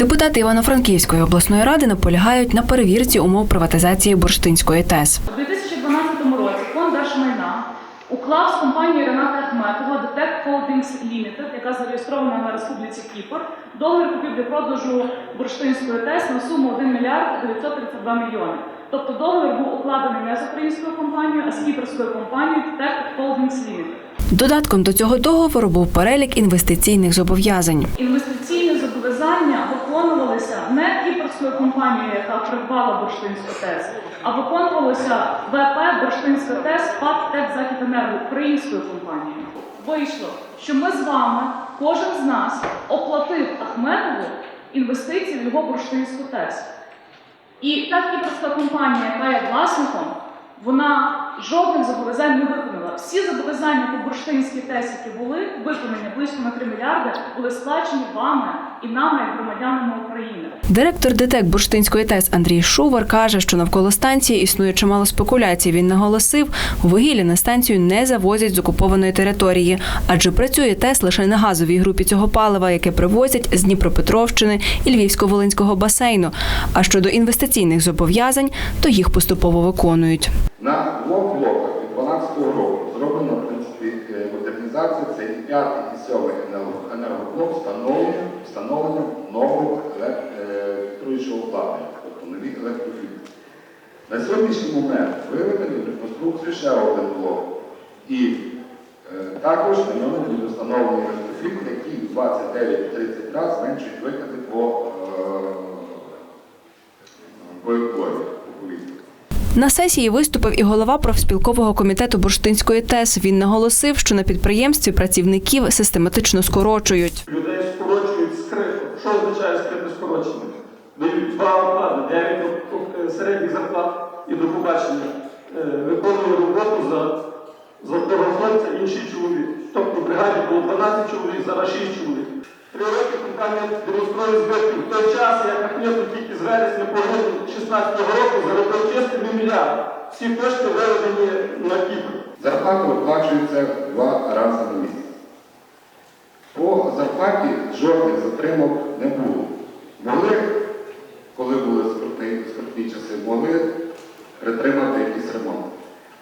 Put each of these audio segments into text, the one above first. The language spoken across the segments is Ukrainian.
Депутати Івано-Франківської обласної ради наполягають на перевірці умов приватизації бурштинської ТЕС. У 2012 році фонд держмайна уклав з компанією Рената Ахметова Detect Holdings Limited, яка зареєстрована на Республіці Кіпр, договір купівлі-продажу бурштинської ТЕС на суму 1 мільярд 932 мільйони. Тобто договір був укладений не з українською компанією, а з кіпрською компанією Detect Holdings Limited. Додатком до цього договору був перелік інвестиційних зобов'язань. Не компанією, яка придбала бурштинську ТЕС, а виконувалося ВП Бурштинська ТЕС ПАК ТЕК Західенерго українською компанією. Вийшло, що ми з вами, кожен з нас, оплатив Ахметову інвестиції в його бурштинську ТЕС. І та кіпрська компанія, яка є власником, вона жодних зобов'язань не виконала. Всі зобов'язання по бурштинській ТЕС, які були виконані близько на 3 мільярди, були сплачені вами і нами, як громадянами України. Директор ДТЕК Бурштинської ТЕС Андрій Шувар каже, що навколо станції існує чимало спекуляцій. Він наголосив, вугілля на станцію не завозять з окупованої території, адже працює ТЕС лише на газовій групі цього палива, яке привозять з Дніпропетровщини і Львівсько-Волинського басейну. А щодо інвестиційних зобов'язань, то їх поступово виконують. На двох блоках від 12 року зроблено в принципі е, модернізація. Це і п'ятий і сьомий енергоблок встановлення, встановлення нового е, обладнання, тобто нові електрофільтри. На сьогоднішній момент виведений в реконструкцію ще один блок. І е, також на ньому буде встановлений електрофільтр, який в 29-30 разів зменшують викиди по е, по. На сесії виступив і голова профспілкового комітету Бурштинської ТЕС. Він наголосив, що на підприємстві працівників систематично скорочують. Людей скорочують скрито. Що означає скрите скорочення? Дають два оклади, 9 тобто, середніх зарплат і до побачення. Е, Виконує роботу за, за хлопця інший чоловік. Тобто в бригаді було 12 чоловік, зараз 6 чоловік. Три роки компанія демонструє збитки. В той час, як Ахметов тільки з вересня по грудень 16 року заробив чистий мільярд. Всі кошти виведені на Кіпр. Зарплата виплачується два рази на місяць. По зарплаті жодних затримок не було. Могли, коли були скрутні, скрутні часи, могли притримати якийсь ремонт.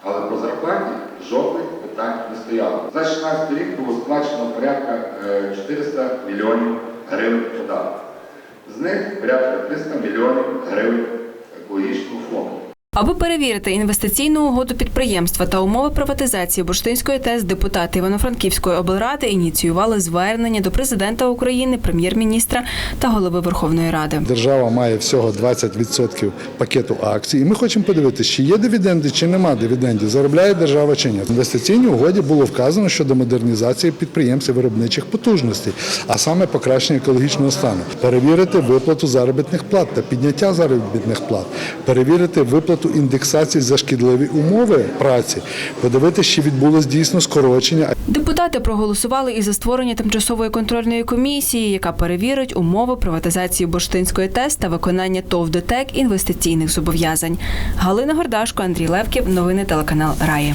Але по зарплаті жодних питань не стояло. За 16 рік було сплачено порядка е, 400 мільйонів гривень податку. З них порядка 300 мільйонів гривень екологічного фонду. Аби перевірити інвестиційну угоду підприємства та умови приватизації Бурштинської ТЕС, депутати Івано-Франківської облради ініціювали звернення до президента України, прем'єр-міністра та голови Верховної Ради. Держава має всього 20% пакету акцій. І ми хочемо подивитися, чи є дивіденди, чи нема дивідендів, заробляє держава чи ні. В інвестиційній угоді було вказано щодо модернізації підприємств і виробничих потужностей, а саме покращення екологічного стану, перевірити виплату заробітних плат та підняття заробітних плат, перевірити виплату індексації за шкідливі умови праці, подивитися, чи відбулось дійсно скорочення. Депутати проголосували і за створення тимчасової контрольної комісії, яка перевірить умови приватизації Бурштинської ТЕС та виконання ТОВ ДТЕК інвестиційних зобов'язань. Галина Гордашко, Андрій Левків. Новини телеканал Раї.